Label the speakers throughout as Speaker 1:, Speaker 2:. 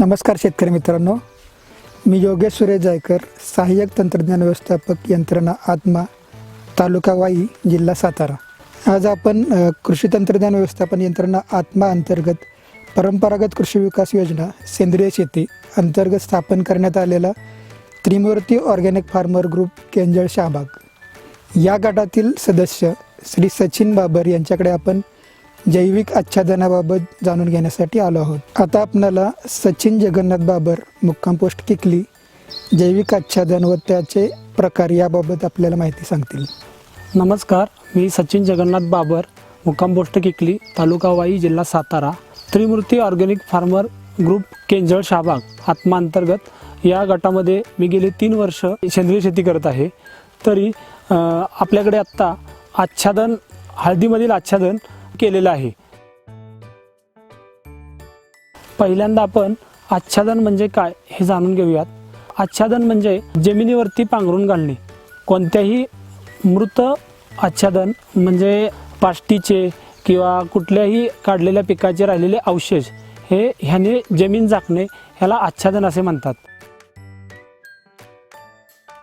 Speaker 1: नमस्कार शेतकरी मित्रांनो. मी योगेश सुरेश जायकर सहाय्यक तंत्रज्ञान व्यवस्थापक यंत्रणा आत्मा तालुका वाई जिल्हा सातारा. आज आपण कृषी तंत्रज्ञान व्यवस्थापन यंत्रणा आत्मा अंतर्गत परंपरागत कृषी विकास योजना सेंद्रिय शेती अंतर्गत स्थापन करण्यात आलेला Trimurti organic farmer group Kenjal Shahabag. या गटातील सदस्य श्री सचिन बाबर यांच्याकडे आपण जैविक आच्छादनाबाबत जाणून घेण्यासाठी आलो आहोत. आता आपणाला सचिन जगन्नाथ बाबर मुक्काम पोस्ट किकली जैविक आच्छादन व त्याचे प्रकार याबाबत आपल्याला माहिती सांगतील.
Speaker 2: नमस्कार मी सचिन जगन्नाथ बाबर मुक्काम पोस्ट किकली तालुका वाई जिल्हा Satara. Trimurti organic farmer group Kenjal Shabag ATMA अंतर्गत या गटामध्ये मी गेले तीन वर्ष सेंद्रिय शेती करत आहे. तरी आपल्याकडे आत्ता आच्छादन हळदीमधील आच्छादन केलेलं आहे. पहिल्यांदा आपण आच्छादन म्हणजे काय हे जाणून घेऊयात. आच्छादन म्हणजे जमिनीवरती पांघरून घालणे. कोणत्याही मृत आच्छादन म्हणजे पाष्टीचे किंवा कुठल्याही काढलेल्या पिकाचे राहिलेले अवशेष हे ह्याने जमीन झाकणे ह्याला आच्छादन असे म्हणतात.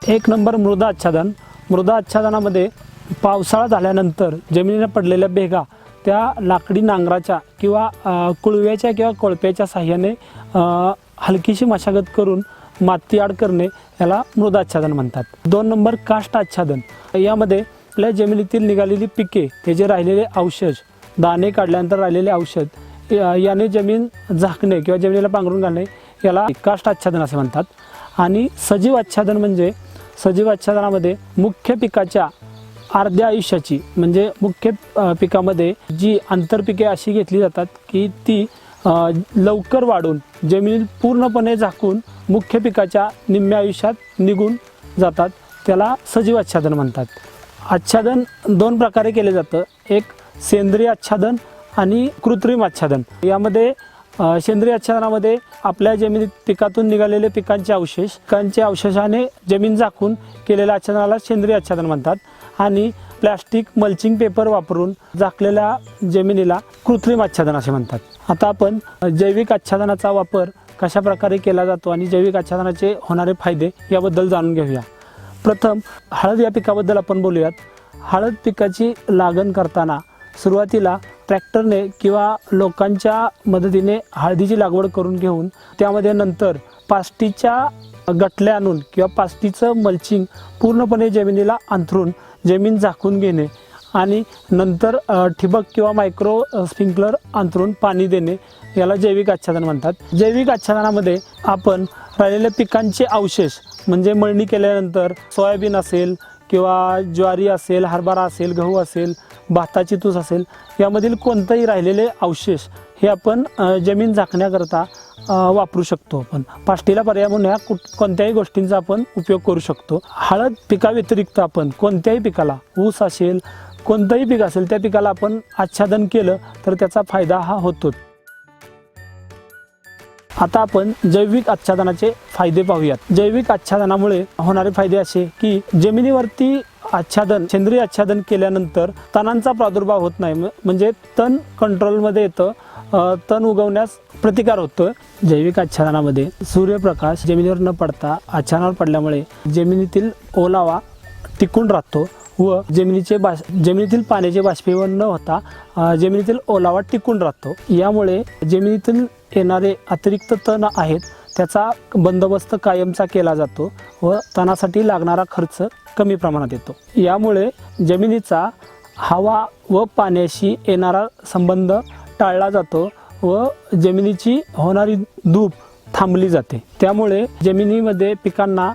Speaker 2: एक नंबर मृदा आच्छादन. मृदा आच्छादनामध्ये पावसाळा झाल्यानंतर जमिनीला पडलेल्या भेगा त्या लाकडी नांगराच्या किंवा कुळव्याच्या किंवा कोळप्याच्या साह्याने हलकीशी मशागत करून माती आड करणे याला मृद आच्छादन म्हणतात. दोन नंबर काष्ट आच्छादन. यामध्ये आपल्या जमिनीतील निघालेली पिके त्याचे राहिलेले अवशेष दाणे काढल्यानंतर राहिलेले औषध याने जमीन झाकणे किंवा जमिनीला पांघरून घालणे याला काष्ट आच्छादन असे म्हणतात. आणि सजीव आच्छादन म्हणजे सजीव आच्छादनामध्ये मुख्य पिकाच्या अर्ध्या आयुष्याची म्हणजे मुख्य पिकामध्ये जी आंतरपिके अशी घेतली जातात की ती लवकर वाढून जमिनीत पूर्णपणे झाकून मुख्य पिकाच्या निम्म्या आयुष्यात निघून जातात. त्याला सजीव आच्छादन म्हणतात. आच्छादन दोन प्रकारे केले जातं. एक सेंद्रिय आच्छादन आणि कृत्रिम आच्छादन. यामध्ये सेंद्रिय आच्छादनामध्ये आपल्या जमिनीत पिकातून निघालेले पिकांचे अवशेष पिकांचे अवशेषाने जमीन झाकून केलेल्या आच्छादनाला सेंद्रिय आच्छादन म्हणतात. आणि प्लॅस्टिक मल्चिंग पेपर वापरून झाकलेल्या जमिनीला कृत्रिम आच्छादन असे म्हणतात. आता आपण जैविक आच्छादनाचा वापर कशा प्रकारे केला जातो आणि जैविक आच्छादनाचे होणारे फायदे याबद्दल जाणून घेऊया. प्रथम हळद या पिकाबद्दल आपण बोलूयात. हळद पिकाची लागण करताना सुरुवातीला ट्रॅक्टरने किंवा लोकांच्या मदतीने हळदीची लागवड करून घेऊन त्यामध्ये नंतर पास्टीच्या गटल्या आणून किंवा पास्टीचं मल्चिंग पूर्णपणे जमिनीला अंथरून जमीन झाकून घेणे आणि नंतर ठिबक किंवा मायक्रो स्प्रिंकलर अंतरून पाणी देणे याला जैविक आच्छादन म्हणतात. जैविक आच्छादनामध्ये आपण राहिलेल्या पिकांचे अवशेष म्हणजे मळणी केल्यानंतर सोयाबीन असेल किंवा ज्वारी असेल हरभरा असेल गहू असेल भाताची तूस असेल यामधील कोणतंही राहिलेले अवशेष हे आपण जमीन झाकण्याकरता वापरू शकतो आपण. पाष्टीला पर्याय म्हणून ह्या कुठ कोणत्याही गोष्टींचा आपण उपयोग करू शकतो. हळद पिकाव्यतिरिक्त आपण कोणत्याही पिकाला ऊस असेल कोणतंही पीक असेल त्या पिकाला आपण आच्छादन केलं तर त्याचा फायदा हा होतोच. आता आपण जैविक आच्छादनाचे फायदे पाहूयात. जैविक आच्छादनामुळे होणारे फायदे असे की जमिनीवरती आच्छादन सेंद्रिय आच्छादन केल्यानंतर तणांचा प्रादुर्भाव होत नाही. म्हणजे तण कंट्रोलमध्ये येतं तण उगवण्यास प्रतिकार होतो जैविक आच्छादनामध्ये सूर्यप्रकाश जमिनीवर न पडता आच्छादनावर पडल्यामुळे जमिनीतील ओलावा टिकून राहतो व जमिनीचे बाष जमिनीतील पाण्याचे बाष्पीभवन न होता जमिनीतील ओलावा टिकून राहतो. यामुळे जमिनीतील येणारे अतिरिक्त तण आहेत त्याचा बंदोबस्त कायमचा केला जातो व तणासाठी लागणारा खर्च कमी प्रमाणात येतो. यामुळे जमिनीचा हवा व पाण्याशी येणारा संबंध टाळला जातो व जमिनीची होणारी धूप थांबली जाते. त्यामुळे जमिनीमध्ये पिकांना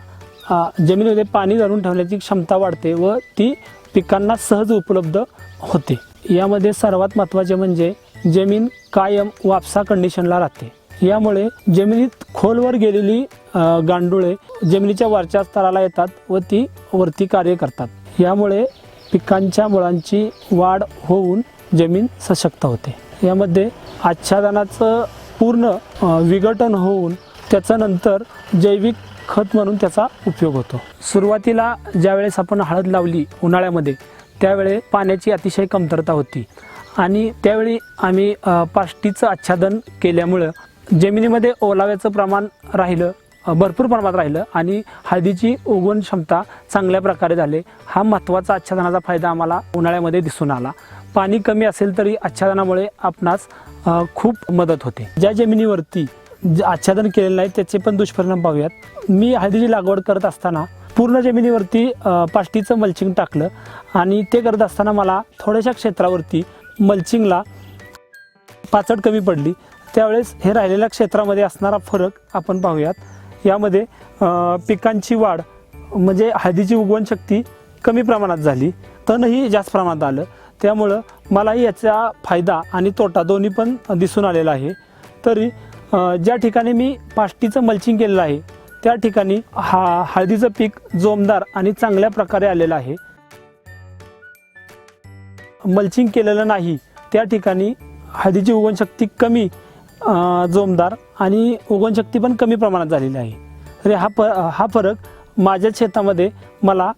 Speaker 2: जमिनीमध्ये पाणी धरून ठेवण्याची क्षमता वाढते व ती पिकांना सहज उपलब्ध होते. यामध्ये सर्वात महत्त्वाचे म्हणजे जमीन कायम वापसा कंडिशनला राहते. यामुळे जमिनीत खोलवर गेलेली गांडुळे जमिनीच्या वरच्या स्तराला येतात व ती वरती कार्य करतात. यामुळे पिकांच्या मुळांची वाढ होऊन जमीन सशक्त होते. यामध्ये आच्छादनाचं पूर्ण विघटन होऊन त्याचं नंतर जैविक खत म्हणून त्याचा उपयोग होतो. सुरुवातीला ज्यावेळेस आपण हळद लावली उन्हाळ्यामध्ये त्यावेळे पाण्याची अतिशय कमतरता होती. आणि त्यावेळी आम्ही पाष्टीचं आच्छादन केल्यामुळं जमिनीमध्ये ओलाव्याचं प्रमाण राहिलं भरपूर प्रमाणात राहिलं आणि हळदीची उगवण क्षमता चांगल्या प्रकारे झाले. हा महत्त्वाचा आच्छादनाचा फायदा आम्हाला उन्हाळ्यामध्ये दिसून आला. पाणी कमी असेल तरी आच्छादनामुळे आपणास खूप मदत होते. ज्या जमिनीवरती आच्छादन केलेलं नाही त्याचे पण दुष्परिणाम पाहूयात. मी हळदीची लागवड करत असताना पूर्ण जमिनीवरती पाष्टीचं मल्चिंग टाकलं आणि ते करत असताना मला थोड्याशा क्षेत्रावरती मल्चिंगला पाचट कमी पडली. त्यावेळेस हे राहिलेल्या क्षेत्रामध्ये असणारा फरक आपण पाहूयात. यामध्ये पिकांची वाढ म्हणजे हळदीची उगवण शक्ती कमी प्रमाणात झाली. तणही जास्त प्रमाणात आलं. त्यामुळं मलाही याचा फायदा आणि तोटा दोन्ही पण दिसून आलेला आहे. तरी ज्या ठिकाणी मी पाष्टीचं मल्चिंग केलेलं आहे त्या ठिकाणी हा हळदीचं पीक जोमदार आणि चांगल्या प्रकारे आलेलं आहे. मल्चिंग केलेलं नाही. त्या ठिकाणी हळदीची उगवणशक्ती कमी जोमदार आणि उगवणशक्ती पण कमी प्रमाणात झालेली आहे. तर हा फ हा फरक माझ्या शेतामध्ये मला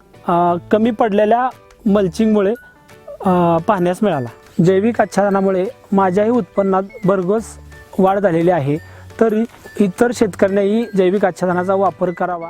Speaker 2: कमी पडलेल्या मल्चिंगमुळे पाहण्यास मिळाला. जैविक आच्छादनामुळे माझ्याही उत्पन्नात भरघोस वाढ झालेली आहे. तरी इतर शेतकऱ्यांनीही जैविक आच्छादनाचा वापर करावा.